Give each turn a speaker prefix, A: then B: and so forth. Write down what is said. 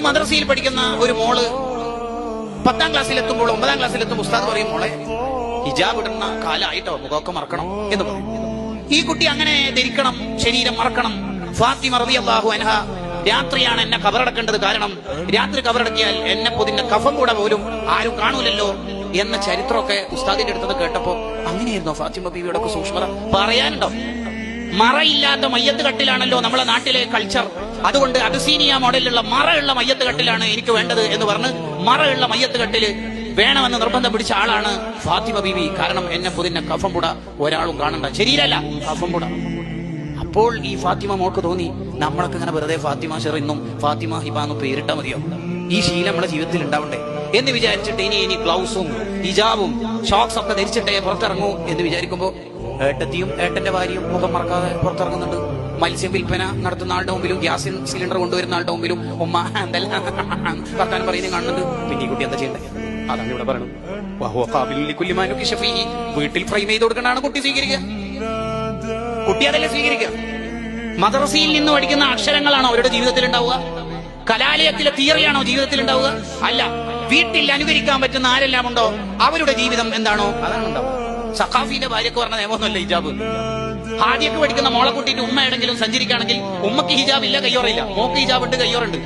A: ഒരു മദ്രസയിൽ പഠിക്കുന്ന ഒരു മോൾ പത്താം ക്ലാസ്സിൽ എത്തുമ്പോൾ ഒമ്പതാം ക്ലാസ്സിൽ എത്തുമ്പോൾ ഉസ്താദ് പറയും മോളെ ഹിജാബ് ഇടുന്ന കാലായിട്ടോ? മുഖമൊക്കെ മറക്കണം എന്ന് പറയും. ഈ കുട്ടി അങ്ങനെ ധരിക്കണം ശരീരം മറക്കണം. ഫാത്തിമ അള്ളാഹു അൻഹ രാത്രിയാണ് എന്നെ കബറടക്കേണ്ടത് കാരണം രാത്രി കബറടക്കിയാൽ എന്നെ പൊതിന്റെ കഫം കൂടെ പോലും ആരും കാണൂലല്ലോ എന്ന ചരിത്രമൊക്കെ ഉസ്താദിന്റെ അടുത്തത് കേട്ടപ്പോ അങ്ങനെയായിരുന്നോ ഫാത്തിമ ബീവിയുടെ സൂക്ഷ്മത? പറയാനുണ്ടോ? മറയില്ലാത്ത മയ്യത്ത് കട്ടിലാണല്ലോ നമ്മളെ നാട്ടിലെ കൾച്ചർ അതുകൊണ്ട് അബസീനിയ മോഡലിലുള്ള മറയുള്ള മയ്യത്ത് കട്ടിലാണ് എനിക്ക് വേണ്ടത് എന്ന് പറഞ്ഞ് മറയുള്ള മയ്യത്ത് കട്ടിൽ വേണമെന്ന് നിർബന്ധം പിടിച്ച ആളാണ് ഫാത്തിമ ബീവി. കാരണം എന്നെ പുതിനെ കഫം പുട ഒരാളും കാണണ്ട. ശരീരല്ല കഫം പുട അപ്പോൾ ഈ ഫാത്തിമ മോൾക്ക് തോന്നി നമ്മളൊക്കെ ഇങ്ങനെ വെറുതെ ഫാത്തിമ ഷെറിന്നും ഫാത്തിമ ഹിബ എന്ന് മതിയോ? ഈ ശീലം നമ്മുടെ ജീവിതത്തിൽ ഉണ്ടാവണ്ടേ? എന്ന് വിചാരിച്ചിട്ട് ഇനി ഇനി ഗ്ലൗസും ഹിജാബും ഷോക്സ് ഒക്കെ ധരിച്ചിട്ടേ പുറത്തിറങ്ങൂ എന്ന് വിചാരിക്കുമ്പോ ഏട്ടത്തിയും ഏട്ടന്റെ ഭാര്യയും മുഖം മറക്കാതെ പുറത്തിറങ്ങുന്നുണ്ട്. മത്സ്യം വിൽപ്പന നടത്തുന്ന ആളുടെ മുമ്പിലും ഗ്യാസ് സിലിണ്ടർ കൊണ്ടുവരുന്ന ആളുടെ മുമ്പിലും ഉമ്മ എന്തെല്ലാം പറയുന്നത് കാണുന്നുണ്ട്. പിന്നെ കുട്ടി എന്താ ചെയ്യണ്ടേ? അതാണ് ഇവിടെ പറയുന്നത് വീട്ടിൽ ഫ്രെയിം ചെയ്ത് കൊടുക്കണതാണ് കുട്ടി സ്വീകരിക്കുക. കുട്ടി അതല്ലേ സ്വീകരിക്കുക. മദ്രസയിൽ നിന്ന് പഠിക്കുന്ന അക്ഷരങ്ങളാണോ അവരുടെ ജീവിതത്തിൽ ഉണ്ടാവുക കലാലയത്തിലെ തിയറിയാണോ ജീവിതത്തിൽ ഉണ്ടാവുക അല്ല വീട്ടിൽ അനുകരിക്കാൻ പറ്റുന്ന ആരെല്ലാം ഉണ്ടോ അവരുടെ ജീവിതം എന്താണോ? അതാണ് ഉണ്ടാവുക സഖാഫിന്റെ ഭാര്യക്ക് പറഞ്ഞ നിയമമൊന്നുമല്ല ഹിജാബ്. ഹാദിയൊക്കെ പഠിക്കുന്ന മോളെ കൂട്ടിയിട്ട് ഉമ്മ എവിടെങ്കിലും സഞ്ചരിക്കുകയാണെങ്കിൽ ഉമ്മക്ക് ഹിജാബ് ഇല്ല കയ്യോറില്ല മോക്ക് ഹിജാബ് ഉണ്ട് കയ്യോറുണ്ട്.